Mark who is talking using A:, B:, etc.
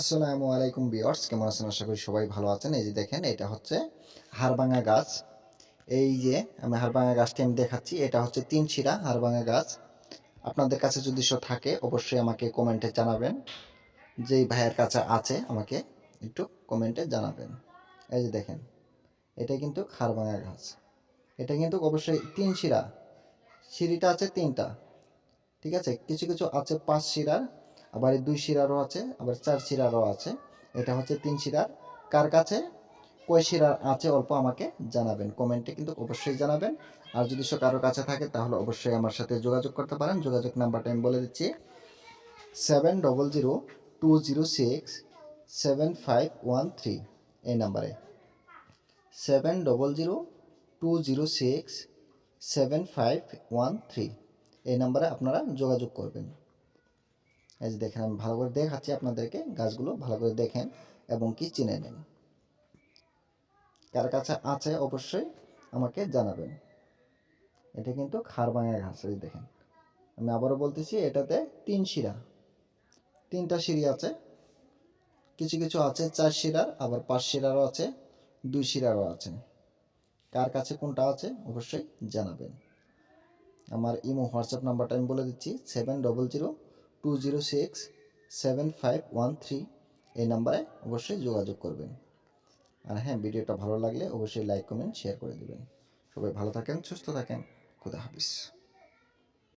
A: আসসালামু আলাইকুম বিয়ার্স কেমন আছেন? আশা করি সবাই ভালো আছেন। এই যে দেখেন, এটা হচ্ছে হাড়ভাঙা গাছ। এই যে আমি হাড়ভাঙা গাছটি আমি দেখাচ্ছি, এটা হচ্ছে তিন শিরা হাড়ভাঙা গাছ। আপনাদের কাছে যদি সব থাকে, অবশ্যই আমাকে কমেন্টে জানাবেন। যেই ভাইয়ের কাছে আছে, আমাকে একটু কমেন্টে জানাবেন। এই যে দেখেন, এটা কিন্তু হাড়ভাঙা গাছ। এটা কিন্তু অবশ্যই তিন শিরা। সিঁড়িটা আছে তিনটা, ঠিক আছে? কিছু কিছু আছে পাঁচ শিরার। আবার এই দুই শিরারও আছে, আবার চার শিরারও আছে। এটা হচ্ছে তিন শিরার। কার কাছে? কয় শিরার আছে অল্প আমাকে জানাবেন কমেন্টে, কিন্তু অবশ্যই জানাবেন। আর যদি সে কারও কাছে থাকে, তাহলে অবশ্যই আমার সাথে যোগাযোগ করতে পারেন। যোগাযোগ নাম্বারটা আমি বলে দিচ্ছি। Seven double zero two zero six seven five one three এই নাম্বারে। Seven double zero two zero six seven five one three এই নাম্বারে আপনারা যোগাযোগ করবেন। এই যে দেখেন, আমি ভালো করে দেখাচ্ছি আপনাদেরকে গাছগুলো, ভালো করে দেখেন এবং কি চিনে নেন। কার কাছে আছে অবশ্যই আমাকে জানাবেন। এটা কিন্তু খারবাঙা ঘাস, এই দেখেন। আমি আবারও বলতেছি, এটাতে তিন শিরা, তিনটা সিঁড়ি আছে। কিছু কিছু আছে চার শিরার, আবার পাঁচ শিরারও আছে, দুই শিরারও আছে। কার কাছে কোনটা আছে অবশ্যই জানাবেন। আমার ইমো, হোয়াটসঅ্যাপ নাম্বারটা আমি বলে দিচ্ছি, seven double zero two zero six seven five one three এই নাম্বারে অবশ্যই যোগাযোগ করবেন। আর হ্যাঁ ভিডিওটা ভালো লাগলে অবশ্যই লাইক, কমেন্ট, শেয়ার করে দেবেন। সবাই ভালো থাকেন, সুস্থ থাকেন। খুদা হাফিজ।